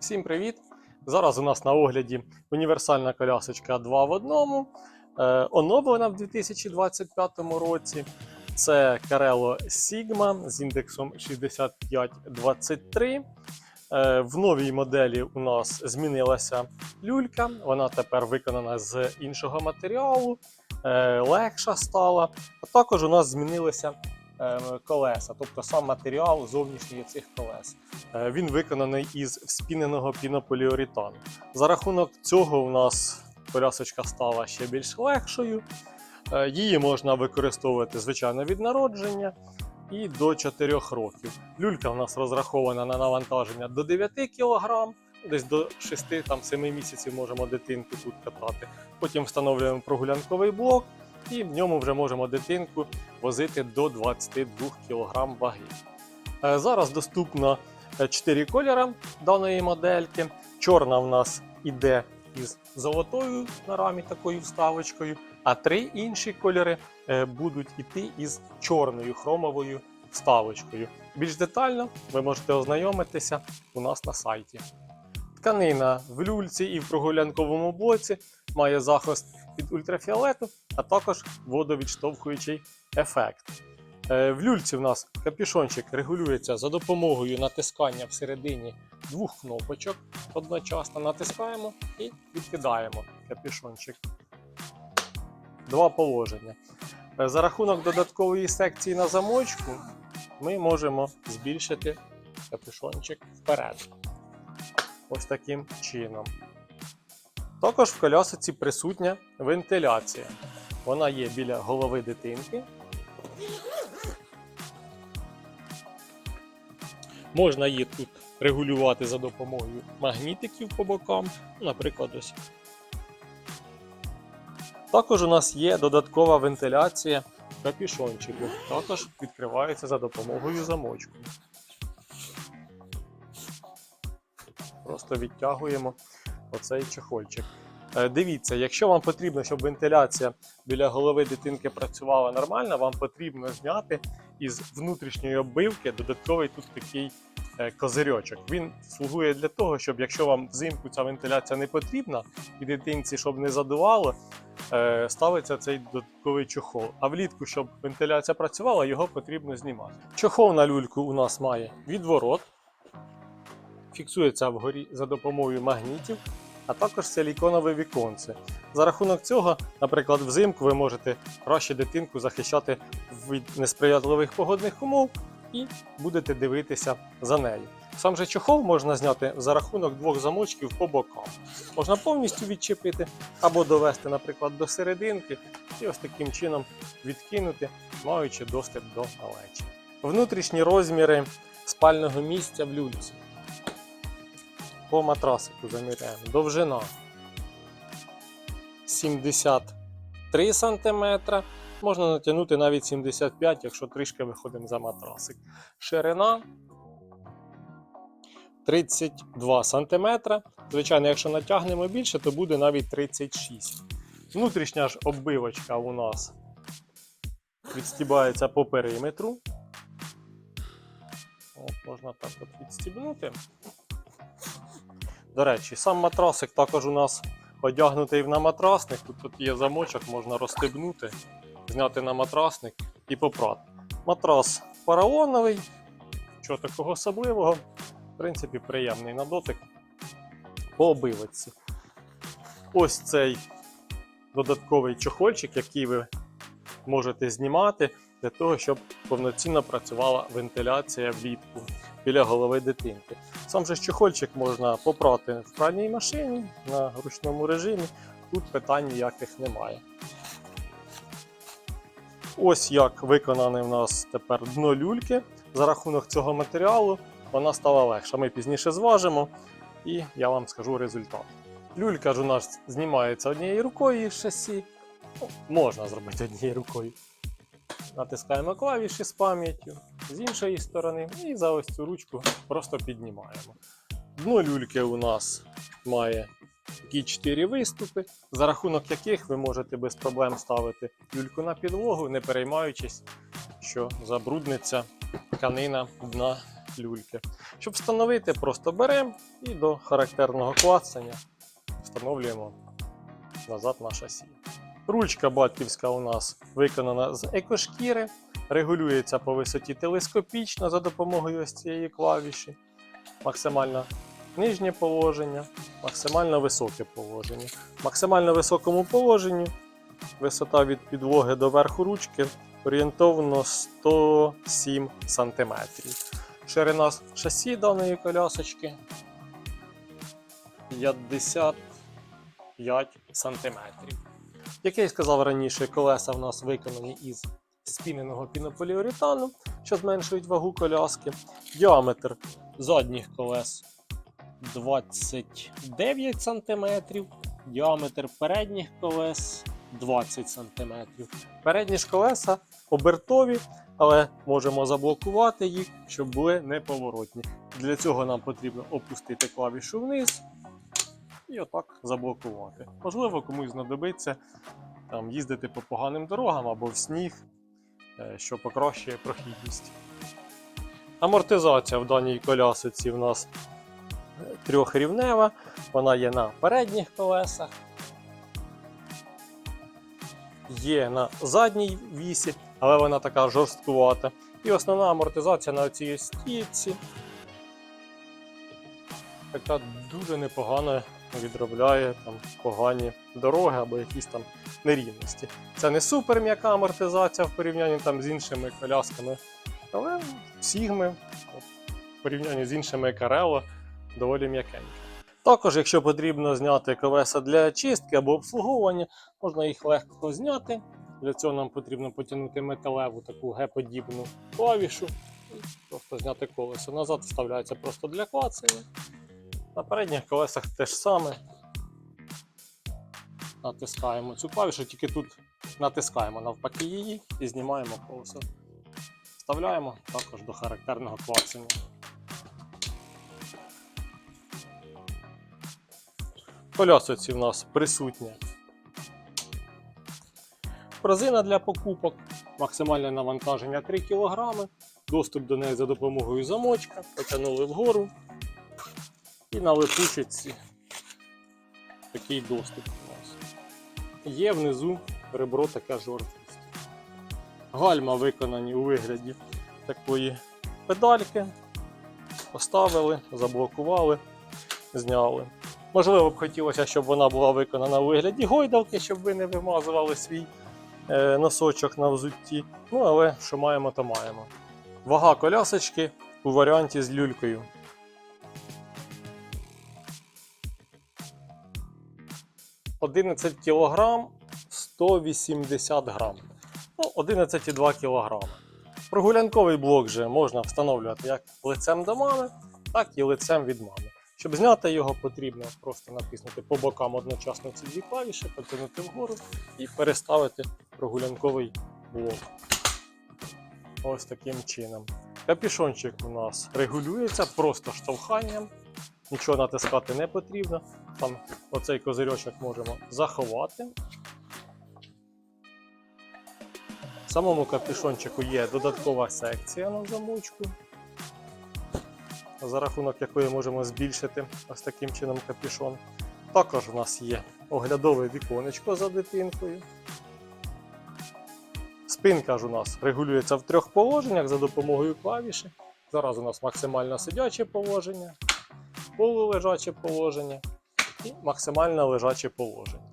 Всім привіт! Зараз у нас на огляді універсальна колясочка 2 в одному, е, оновлена в 2025 році. Це Carello Sigma з індексом 6523. Е, В новій моделі у нас змінилася люлька, вона тепер виконана з іншого матеріалу, е, легша стала. А також у нас змінилися колеса, тобто сам матеріал зовнішній цих колес. Е, Він виконаний із вспіненого пінополіуретану. За рахунок цього у нас колясочка стала ще більш легшою. Е, Її можна використовувати звичайно від народження і до 4 років. Люлька у нас розрахована на навантаження до 9 кг, десь до 6-7 місяців можемо дитинку тут катати. Потім встановлюємо прогулянковий блок і в ньому вже можемо дитинку возити до 22 кг ваги. Е, Зараз доступно 4 кольори даної модельки. Чорна в нас іде із золотою на рамі такою вставочкою, а три інші кольори е, будуть іти із чорною хромовою вставочкою. Більш детально ви можете ознайомитися у нас на сайті. Тканина в люльці і в прогулянковому блоці має захист від ультрафіолету, а також водовідштовхуючий ефект. Е, В люльці в нас капюшончик регулюється за допомогою натискання всередині двох кнопочок. Одночасно натискаємо і відкидаємо капюшончик. Два положення. Е, За рахунок додаткової секції на замочку ми можемо збільшити капюшончик вперед. Ось таким чином. Також в колясиці присутня вентиляція. Вона є біля голови дитинки. Можна її тут регулювати за допомогою магнітиків по бокам, наприклад, ось. Також у нас є додаткова вентиляція капюшончику. Також відкривається за допомогою замочку. Просто відтягуємо оцей чехольчик. Е, Дивіться, якщо вам потрібно, щоб вентиляція біля голови дитинки працювала нормально, вам потрібно зняти із внутрішньої оббивки додатковий тут такий е, козирьочок. Він слугує для того, щоб якщо вам взимку ця вентиляція не потрібна і дитинці, щоб не задувало, е, ставиться цей додатковий чохол. А влітку, щоб вентиляція працювала, його потрібно знімати. Чохол на люльку у нас має відворот, фіксується вгорі за допомогою магнітів, а також силіконове віконце. За рахунок цього, наприклад, взимку ви можете краще дитинку захищати від несприятливих погодних умов і будете дивитися за нею. Сам же чохол можна зняти за рахунок двох замочків по бокам. Можна повністю відчепити або довести, наприклад, до серединки і ось таким чином відкинути, маючи доступ до малечі. Внутрішні розміри спального місця в люльці. По матрасику заміряємо. Довжина 73 см. Можна натягнути навіть 75, якщо трішки виходимо за матрасик. Ширина 32 см. Звичайно, якщо натягнемо більше, то буде навіть 36 Внутрішня ж оббивочка у нас відстібається по периметру. От, можна так от відстібнути. До речі, сам матрасик також у нас одягнутий на матрасник. Тут, тут є замочок, можна розстебнути, зняти на матрасник і попрати. Матрас поролоновий, чого такого особливого. В принципі, приємний на дотик по обивочці. Ось цей додатковий чохольчик, який ви можете знімати для того, щоб повноцінно працювала вентиляція влітку біля голови дитинки. Сам же ж чохольчик можна попрати в пральній машині на ручному режимі. Тут питань ніяких немає. Ось як виконане в нас тепер дно люльки. За рахунок цього матеріалу вона стала легша. Ми пізніше зважимо і я вам скажу результат. Люлька ж у нас знімається однією рукою з шасі. Ну, можна зробити однією рукою. Натискаємо клавіші з пам'яттю з іншої сторони, і за ось цю ручку просто піднімаємо. Дно люльки у нас має такі 4 виступи, за рахунок яких ви можете без проблем ставити люльку на підлогу, не переймаючись, що забрудниться тканина дна люльки. Щоб встановити, просто беремо і до характерного клацання встановлюємо назад на шасі. Ручка батьківська у нас виконана з екошкіри, регулюється по висоті телескопічно за допомогою ось цієї клавіші. Максимально нижнє положення, максимально високе положення. В максимально високому положенні висота від підлоги до верху ручки орієнтовно 107 см. Ширина шасі даної колясочки 55 см. Як я й сказав раніше, колеса в нас виконані із спіненого пінополіуретану, що зменшують вагу коляски. Діаметр задніх колес 29 см, діаметр передніх колес 20 см. Передні ж колеса обертові, але можемо заблокувати їх, щоб були неповоротні. Для цього нам потрібно опустити клавішу вниз і отак заблокувати. Можливо, комусь знадобиться там, їздити по поганим дорогам або в сніг, е, що покращує прохідність. Амортизація в даній колясиці в нас е, трьохрівнева, вона є на передніх колесах, є на задній вісі, але вона така жорсткувата. І основна амортизація на цій стійці. Така дуже непогано відробляє там погані дороги або якісь там нерівності. Це не супер м'яка амортизація в порівнянні там з іншими колясками, але сігми в порівнянні з іншими Карело доволі м'якенькі. Також, якщо потрібно зняти колеса для чистки або обслуговування, можна їх легко зняти. Для цього нам потрібно потягнути металеву таку Г-подібну клавішу просто зняти колесо. Назад вставляється просто для клацання. На передніх колесах те ж саме. Натискаємо цю клавішу, тільки тут натискаємо навпаки її і знімаємо колесо. Вставляємо також до характерного клацання. В колясоці в нас присутня корзина для покупок, максимальне навантаження 3 кг, доступ до неї за допомогою замочка, потягнули вгору. І на липучці такий доступ у нас. Є внизу ребро таке жорсткість. Гальма виконані у вигляді такої педальки. Поставили, заблокували, зняли. Можливо, б хотілося, щоб вона була виконана у вигляді гойдалки, щоб ви не вимазували свій е, носочок на взутті. Ну, але що маємо, то маємо. Вага колясочки у варіанті з люлькою. – 11 кг 180 грам. Ну, 11,2 кг. Прогулянковий блок же можна встановлювати як лицем до мами, так і лицем від мами. Щоб зняти його, потрібно просто натиснути по бокам одночасно ці дві клавіші, потягнути вгору і переставити прогулянковий блок. Ось таким чином. Капішончик у нас регулюється просто штовханням, нічого натискати не потрібно. Там оцей козирьочок можемо заховати. В самому капюшончику є додаткова секція на замочку, за рахунок якої можемо збільшити ось таким чином капюшон. Також у нас є оглядове віконечко за дитинкою. Спинка ж у нас регулюється в трьох положеннях за допомогою клавіші. Зараз у нас максимально сидяче положення, полулежаче положення і максимально лежаче положення.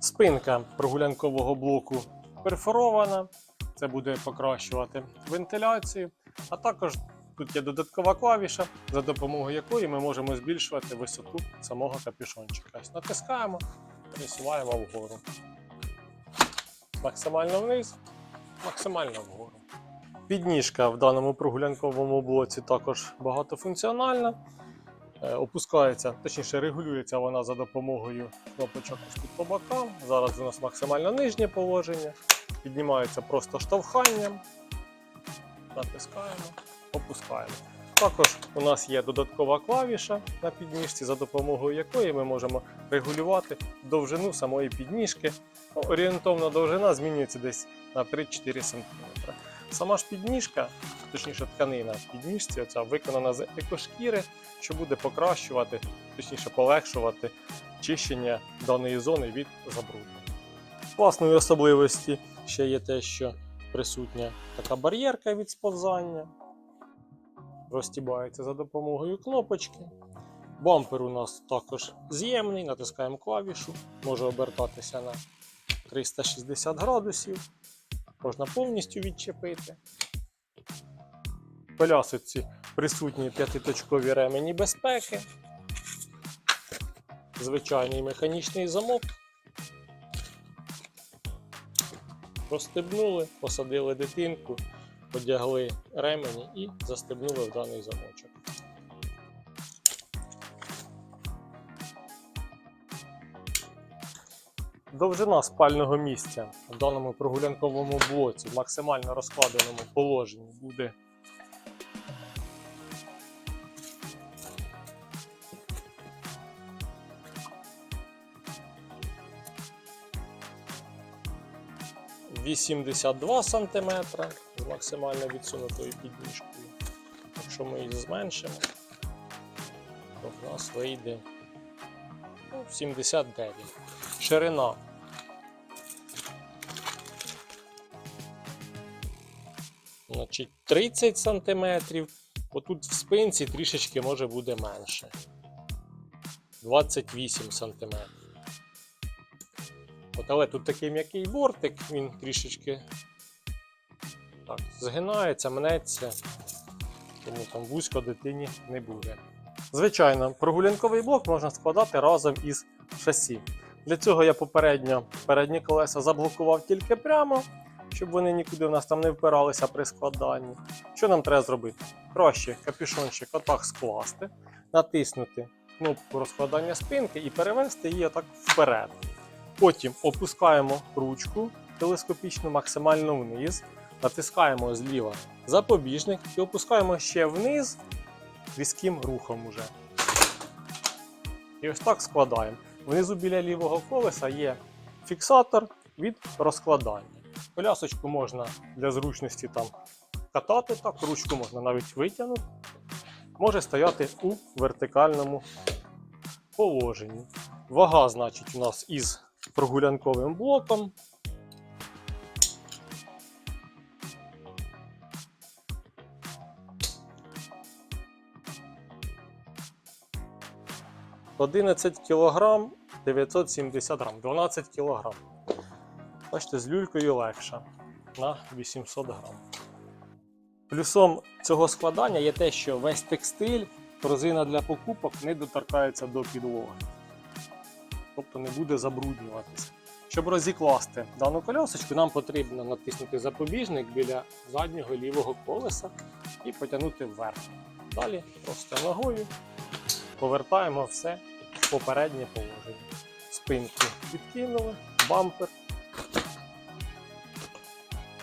Спинка прогулянкового блоку перфорована, це буде покращувати вентиляцію. А також тут є додаткова клавіша, за допомогою якої ми можемо збільшувати висоту самого капюшончика. Натискаємо, пересуваємо вгору. Максимально вниз, максимально вгору. Підніжка в даному прогулянковому блоці також багатофункціональна. Е, Опускається, точніше регулюється вона за допомогою кнопочок по бокам. Зараз у нас максимально нижнє положення. Піднімається просто штовханням. Натискаємо, опускаємо. Також у нас є додаткова клавіша на підніжці, за допомогою якої ми можемо регулювати довжину самої підніжки. Орієнтовна довжина змінюється десь на 3-4 см. Сама ж підніжка, точніше тканина в підніжці, оця виконана з екошкіри, що буде покращувати, точніше полегшувати чищення даної зони від забруднення. Класною особливості ще є те, що присутня така бар'єрка від сповзання. Розтібається за допомогою кнопочки. Бампер у нас також з'ємний, натискаємо клавішу, може обертатися на 360 градусів. Можна повністю відчепити. В Колясиці присутні п'ятиточкові ремені безпеки, звичайний механічний замок. Розстебнули, посадили дитинку, одягли ремені і застебнули в даний замочок. Довжина спального місця в даному прогулянковому блоці в максимально розкладеному положенні буде – 82 см з максимально відсунутою підніжкою. Якщо ми її зменшимо, то в нас вийде ну, 79. Ширина 30 см. Отут в спинці трішечки може буде менше. 28 см. От, але тут такий м'який бортик, він трішечки так, згинається, мнеться, тому там вузько дитині не буде. Звичайно, прогулянковий блок можна складати разом із шасі. Для цього я попередньо передні колеса заблокував тільки прямо, щоб вони нікуди в нас там не впиралися при складанні. Що нам треба зробити? Краще капюшончик отак скласти, натиснути кнопку розкладання спинки і перевести її отак вперед. Потім опускаємо ручку телескопічну максимально вниз, натискаємо зліва запобіжник і опускаємо ще вниз різким рухом уже. І ось так складаємо. Внизу біля лівого колеса є фіксатор від розкладання. Колясочку можна для зручності там катати, так, ручку можна навіть витягнути. Може стояти у вертикальному положенні. Вага, значить, у нас із прогулянковим блоком. Одинадцять кілограм 970 грам, 12 кілограм. Бачите, з люлькою легша на 800 грам. Плюсом цього складання є те, що весь текстиль, корзина для покупок не доторкається до підлоги. Тобто не буде забруднюватися. Щоб розікласти дану колясочку, нам потрібно натиснути запобіжник біля заднього лівого колеса і потягнути вверх. Далі просто ногою повертаємо все в попереднє положення. Спинку відкинули, бампер.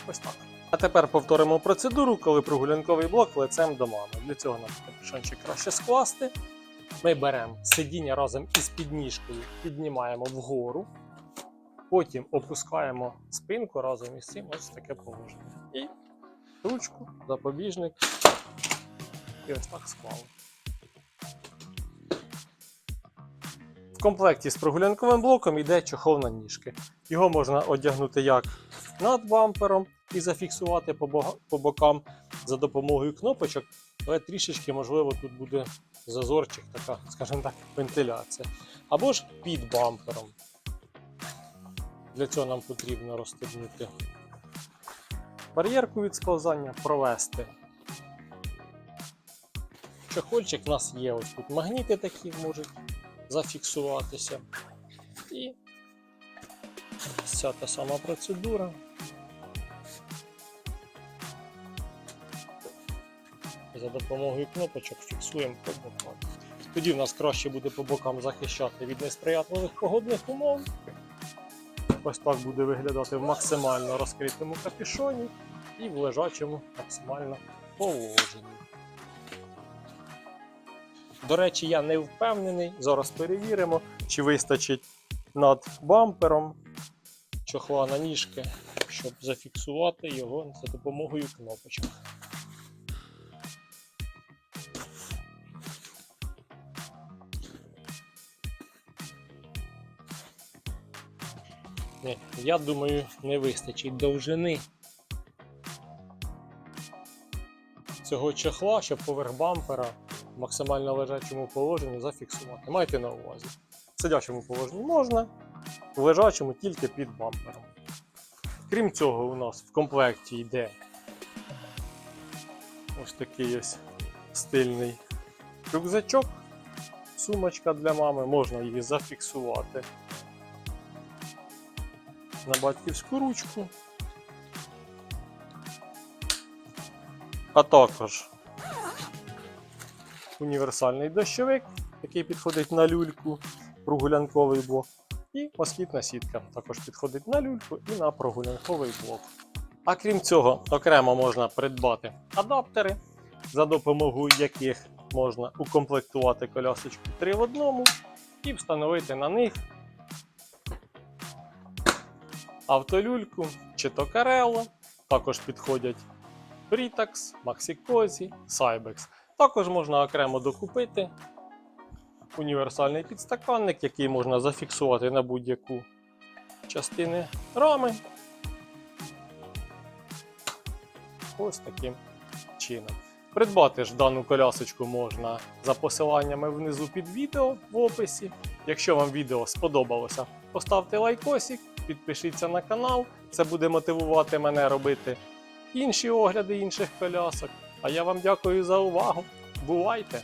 Ось так. А тепер повторимо процедуру, коли прогулянковий блок лицем до мами. Для цього нам капюшончик краще скласти. Ми беремо сидіння разом із підніжкою, піднімаємо вгору, потім опускаємо спинку разом із цим ось таке положення. І ручку, запобіжник. І ось так склали. В комплекті з прогулянковим блоком йде чохол на ніжки. Його можна одягнути як над бампером і зафіксувати по, бокам за допомогою кнопочок, але трішечки, можливо, тут буде зазорчик, така, скажімо так, вентиляція. Або ж під бампером. Для цього нам потрібно розстебнути бар'єрку від сповзання, провести. Чохольчик у нас є ось тут магніти такі можуть зафіксуватися. І ця та сама процедура. За допомогою кнопочок фіксуємо по бокам. Тоді в нас краще буде по бокам захищати від несприятливих погодних умов. Ось так буде виглядати в максимально розкритому капюшоні і в лежачому максимально положенні. До речі, я не впевнений. Зараз перевіримо, чи вистачить над бампером чохла на ніжки, щоб зафіксувати його за допомогою кнопочок. Ні, я думаю, не вистачить довжини цього чехла, щоб поверх бампера в максимально лежачому положенні зафіксувати. Майте на увазі. В сидячому положенні можна, в лежачому тільки під бампером. Крім цього, у нас в комплекті йде ось такий ось стильний рюкзачок, сумочка для мами, можна її зафіксувати на батьківську ручку. А також універсальний дощовик, який підходить на люльку, прогулянковий блок. І москітна сітка також підходить на люльку і на прогулянковий блок. А крім цього, окремо можна придбати адаптери, за допомогою яких можна укомплектувати колясочку 3 в одному і встановити на них автолюльку чи то Карело. Також підходять Britax, Maxikozi, Cybex. Також можна окремо докупити універсальний підстаканник, який можна зафіксувати на будь-яку частину рами. Ось таким чином. Придбати ж дану колясочку можна за посиланнями внизу під відео в описі. Якщо вам відео сподобалося, поставте лайкосик, підпишіться на канал. Це буде мотивувати мене робити інші огляди інших колясок. А я вам дякую за увагу. Бувайте!